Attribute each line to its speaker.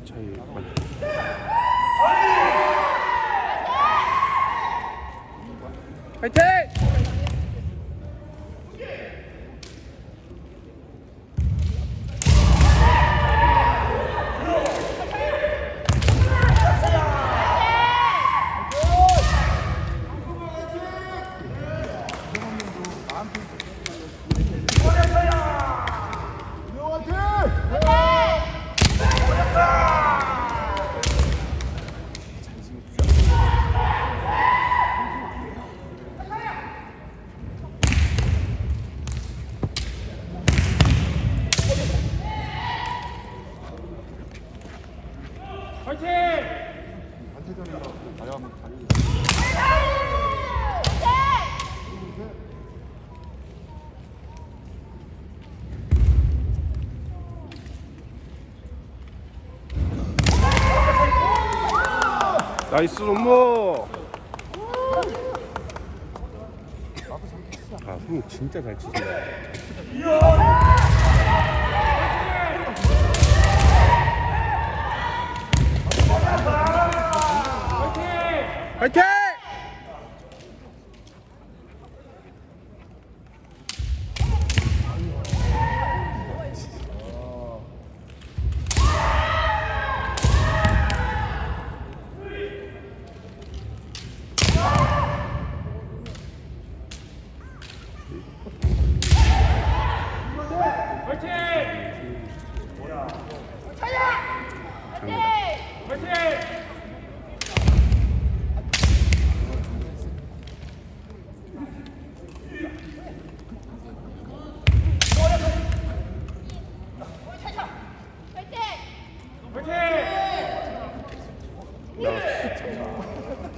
Speaker 1: 1cm 차이 걸려. 화이팅! 화이팅! 나이스 롬모 아 손이 진짜 잘 치신다 화 Yeah.